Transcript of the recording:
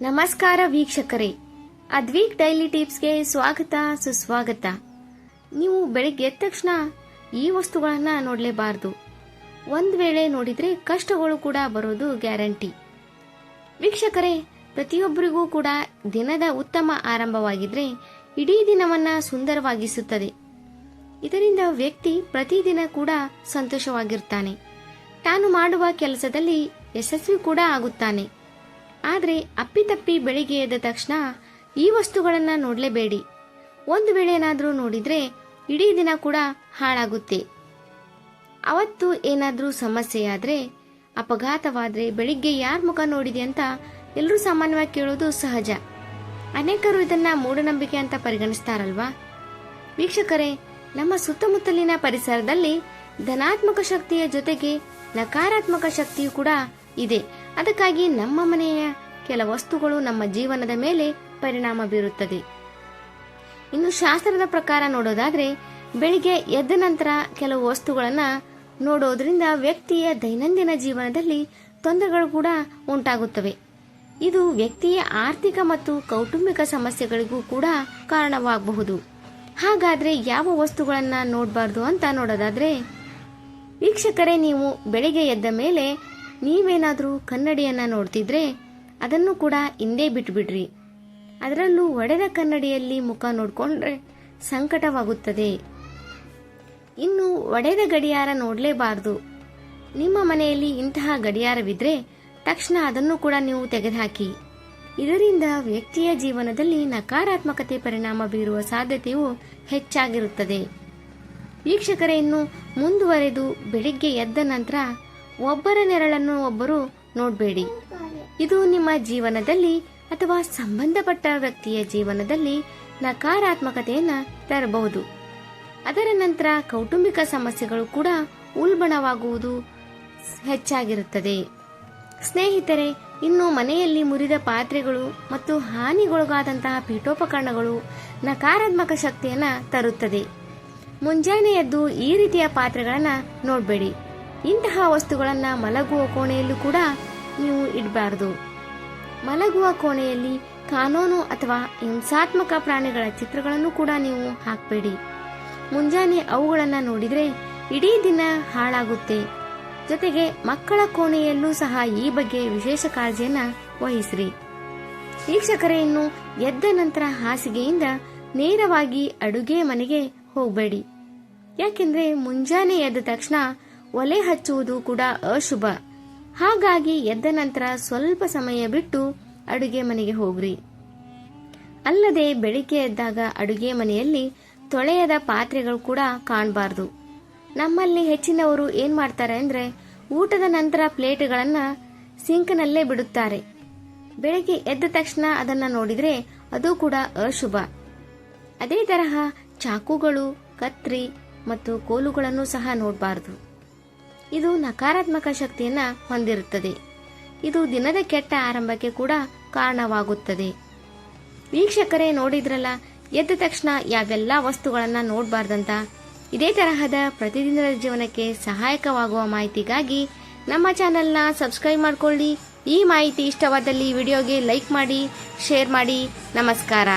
ನಮಸ್ಕಾರ ವೀಕ್ಷಕರೇ. ಅದ್ವೀಕ್ ಡೈಲಿ ಟಿಪ್ಸ್ಗೆ ಸ್ವಾಗತ, ಸುಸ್ವಾಗತ. ನೀವು ಬೆಳಿಗ್ಗೆ ಎದ್ದ ತಕ್ಷಣ ಈ ವಸ್ತುಗಳನ್ನು ನೋಡಲೇಬಾರದು. ಒಂದು ವೇಳೆ ನೋಡಿದ್ರೆ ಕಷ್ಟಗಳು ಕೂಡ ಬರೋದು ಗ್ಯಾರಂಟಿ. ವೀಕ್ಷಕರೇ, ಪ್ರತಿಯೊಬ್ಬರಿಗೂ ಕೂಡ ದಿನದ ಉತ್ತಮ ಆರಂಭವಾಗಿದ್ರೆ ಇಡೀ ದಿನವನ್ನ ಸುಂದರವಾಗಿಸುತ್ತದೆ. ಇದರಿಂದ ವ್ಯಕ್ತಿ ಪ್ರತಿದಿನ ಕೂಡ ಸಂತೋಷವಾಗಿರ್ತಾನೆ. ತಾನು ಮಾಡುವ ಕೆಲಸದಲ್ಲಿ ಯಶಸ್ವಿ ಕೂಡ ಆಗುತ್ತಾನೆ. ಆದರೆ ಅಪ್ಪಿತಪ್ಪಿ ಬೆಳಿಗ್ಗೆ ಎದ್ದ ತಕ್ಷಣ ಈ ವಸ್ತುಗಳನ್ನು ನೋಡಲೇಬೇಡಿ. ಒಂದು ವೇಳೆ ಏನಾದರೂ ನೋಡಿದರೆ ಇಡೀ ದಿನ ಕೂಡ ಹಾಳಾಗುತ್ತೆ. ಅವತ್ತು ಏನಾದರೂ ಸಮಸ್ಯೆಯಾದರೆ ಅಪಘಾತವಾದರೆ ಬೆಳಿಗ್ಗೆ ಯಾರ ಮುಖ ನೋಡಿದೆ ಅಂತ ಎಲ್ಲರೂ ಸಾಮಾನ್ಯವಾಗಿ ಕೇಳೋದು ಸಹಜ. ಅನೇಕರು ಇದನ್ನ ಮೂಢನಂಬಿಕೆ ಅಂತ ಪರಿಗಣಿಸ್ತಾರಲ್ವಾ? ವೀಕ್ಷಕರೇ, ನಮ್ಮ ಸುತ್ತಮುತ್ತಲಿನ ಪರಿಸರದಲ್ಲಿ ಧನಾತ್ಮಕ ಶಕ್ತಿಯ ಜೊತೆಗೆ ನಕಾರಾತ್ಮಕ ಶಕ್ತಿಯು ಕೂಡ ಇದೆ. ಅದಕ್ಕಾಗಿ ನಮ್ಮ ಮನೆಯ ಕೆಲ ವಸ್ತುಗಳು ನಮ್ಮ ಜೀವನದ ಮೇಲೆ ಪರಿಣಾಮ ಬೀರುತ್ತದೆ. ಇನ್ನು ಶಾಸ್ತ್ರದ ಪ್ರಕಾರ ನೋಡೋದಾದ್ರೆ, ಬೆಳಿಗ್ಗೆ ಎದ್ದ ನಂತರ ಕೆಲವು ವಸ್ತುಗಳನ್ನ ನೋಡೋದ್ರಿಂದ ವ್ಯಕ್ತಿಯ ದೈನಂದಿನ ಜೀವನದಲ್ಲಿ ತೊಂದರೆಗಳು ಕೂಡ ಉಂಟಾಗುತ್ತವೆ. ಇದು ವ್ಯಕ್ತಿಯ ಆರ್ಥಿಕ ಮತ್ತು ಕೌಟುಂಬಿಕ ಸಮಸ್ಯೆಗಳಿಗೂ ಕೂಡ ಕಾರಣವಾಗಬಹುದು. ಹಾಗಾದ್ರೆ ಯಾವ ವಸ್ತುಗಳನ್ನ ನೋಡಬಾರ್ದು ಅಂತ ನೋಡೋದಾದ್ರೆ, ವೀಕ್ಷಕರೇ, ನೀವು ಬೆಳಿಗ್ಗೆ ಎದ್ದ ಮೇಲೆ ನೀವೇನಾದರೂ ಕನ್ನಡಿಯನ್ನು ನೋಡ್ತಿದ್ರೆ ಅದನ್ನು ಕೂಡ ಹಿಂದೆ ಬಿಟ್ಬಿಡ್ರಿ. ಅದರಲ್ಲೂ ಒಡೆದ ಕನ್ನಡಿಯಲ್ಲಿ ಮುಖ ನೋಡಿಕೊಂಡ್ರೆ ಸಂಕಟವಾಗುತ್ತದೆ. ಇನ್ನು ಒಡೆದ ಗಡಿಯಾರ ನೋಡಲೇಬಾರದು. ನಿಮ್ಮ ಮನೆಯಲ್ಲಿ ಇಂತಹ ಗಡಿಯಾರವಿದ್ರೆ ತಕ್ಷಣ ಅದನ್ನು ಕೂಡ ನೀವು ತೆಗೆದುಹಾಕಿ. ಇದರಿಂದ ವ್ಯಕ್ತಿಯ ಜೀವನದಲ್ಲಿ ನಕಾರಾತ್ಮಕತೆ ಪರಿಣಾಮ ಬೀರುವ ಸಾಧ್ಯತೆಯು ಹೆಚ್ಚಾಗಿರುತ್ತದೆ. ವೀಕ್ಷಕರೆಯನ್ನು ಮುಂದುವರೆದು ಬೆಳಿಗ್ಗೆ ಎದ್ದ ನಂತರ ಒಬ್ಬರ ನೆರಳನ್ನು ಒಬ್ಬರು ನೋಡಬೇಡಿ. ಇದು ನಿಮ್ಮ ಜೀವನದಲ್ಲಿ ಅಥವಾ ಸಂಬಂಧಪಟ್ಟ ವ್ಯಕ್ತಿಯ ಜೀವನದಲ್ಲಿ ನಕಾರಾತ್ಮಕತೆಯನ್ನ ತರಬಹುದು. ಅದರ ನಂತರ ಕೌಟುಂಬಿಕ ಸಮಸ್ಯೆಗಳು ಕೂಡ ಉಲ್ಬಣವಾಗುವುದು ಹೆಚ್ಚಾಗಿರುತ್ತದೆ. ಸ್ನೇಹಿತರೆ, ಇನ್ನು ಮನೆಯಲ್ಲಿ ಮುರಿದ ಪಾತ್ರೆಗಳು ಮತ್ತು ಹಾನಿಗೊಳಗಾದಂತಹ ಪೀಠೋಪಕರಣಗಳು ನಕಾರಾತ್ಮಕ ಶಕ್ತಿಯನ್ನ ತರುತ್ತದೆ. ಮುಂಜಾನೆ ಎದ್ದು ಈ ರೀತಿಯ ಪಾತ್ರೆಗಳನ್ನ ನೋಡಬೇಡಿ. ಇಂತಹ ವಸ್ತುಗಳನ್ನ ಮಲಗುವ ಕೋಣೆಯಲ್ಲೂ ಕೂಡ ನೀವು ಇಡಬಾರದು. ಮಲಗುವ ಕೋಣೆಯಲ್ಲಿ ಕಾನೂನು ಅಥವಾ ಹಿಂಸಾತ್ಮಕ ಪ್ರಾಣಿಗಳ ಚಿತ್ರಗಳನ್ನು ಕೂಡ ನೀವು ಹಾಕಬೇಡಿ. ಮುಂಜಾನೆ ಅವುಗಳನ್ನು ನೋಡಿದ್ರೆ ಇಡೀ ದಿನ ಹಾಳಾಗುತ್ತೆ. ಜೊತೆಗೆ ಮಕ್ಕಳ ಕೋಣೆಯಲ್ಲೂ ಸಹ ಈ ಬಗ್ಗೆ ವಿಶೇಷ ಕಾಳಜಿಯನ್ನ ವಹಿಸ್ರಿ. ವೀಕ್ಷಕರೇ, ಇನ್ನು ಎದ್ದ ನಂತರ ಹಾಸಿಗೆಯಿಂದ ನೇರವಾಗಿ ಅಡುಗೆ ಮನೆಗೆ ಹೋಗಬೇಡಿ. ಯಾಕೆಂದ್ರೆ ಮುಂಜಾನೆ ಎದ್ದ ತಕ್ಷಣ ಒಲೆ ಹಚ್ಚುವುದು ಕೂಡ ಅಶುಭ. ಹಾಗಾಗಿ ಎದ್ದ ನಂತರ ಸ್ವಲ್ಪ ಸಮಯ ಬಿಟ್ಟು ಅಡುಗೆ ಮನೆಗೆ ಹೋಗ್ರಿ. ಅಲ್ಲದೆ ಬೆಳಿಗ್ಗೆ ಎದ್ದಾಗ ಅಡುಗೆ ಮನೆಯಲ್ಲಿ ತೊಳೆಯದ ಪಾತ್ರೆಗಳು ಕೂಡ ಕಾಣಬಾರ್ದು. ನಮ್ಮಲ್ಲಿ ಹೆಚ್ಚಿನವರು ಏನ್ ಮಾಡ್ತಾರೆ ಅಂದ್ರೆ ಊಟದ ನಂತರ ಪ್ಲೇಟ್ಗಳನ್ನ ಸಿಂಕ್ನಲ್ಲೇ ಬಿಡುತ್ತಾರೆ. ಬೆಳಿಗ್ಗೆ ಎದ್ದ ತಕ್ಷಣ ಅದನ್ನ ನೋಡಿದ್ರೆ ಅದು ಕೂಡ ಅಶುಭ. ಅದೇ ತರಹ ಚಾಕುಗಳು, ಕತ್ರಿ ಮತ್ತು ಕೋಲುಗಳನ್ನು ಸಹ ನೋಡಬಾರದು. ಇದು ನಕಾರಾತ್ಮಕ ಶಕ್ತಿಯನ್ನ ಹೊಂದಿರುತ್ತದೆ. ಇದು ದಿನದ ಕೆಟ್ಟ ಆರಂಭಕ್ಕೆ ಕೂಡ ಕಾರಣವಾಗುತ್ತದೆ. ವೀಕ್ಷಕರೇ ನೋಡಿದ್ರಲ್ಲ, ಎದ್ದ ತಕ್ಷಣ ಯಾವೆಲ್ಲ ವಸ್ತುಗಳನ್ನ ನೋಡಬಾರ್ದಂತ, ಇದೇ ತರಹದ ಪ್ರತಿದಿನದ ಜೀವನಕ್ಕೆ ಸಹಾಯಕವಾಗುವ ಮಾಹಿತಿಗಾಗಿ ನಮ್ಮ ಚಾನೆಲ್ನ ಸಬ್ಸ್ಕ್ರೈಬ್ ಮಾಡ್ಕೊಳ್ಳಿ. ಈ ಮಾಹಿತಿ ಇಷ್ಟವಾದಲ್ಲಿ ವಿಡಿಯೋಗೆ ಲೈಕ್ ಮಾಡಿ, ಶೇರ್ ಮಾಡಿ. ನಮಸ್ಕಾರ.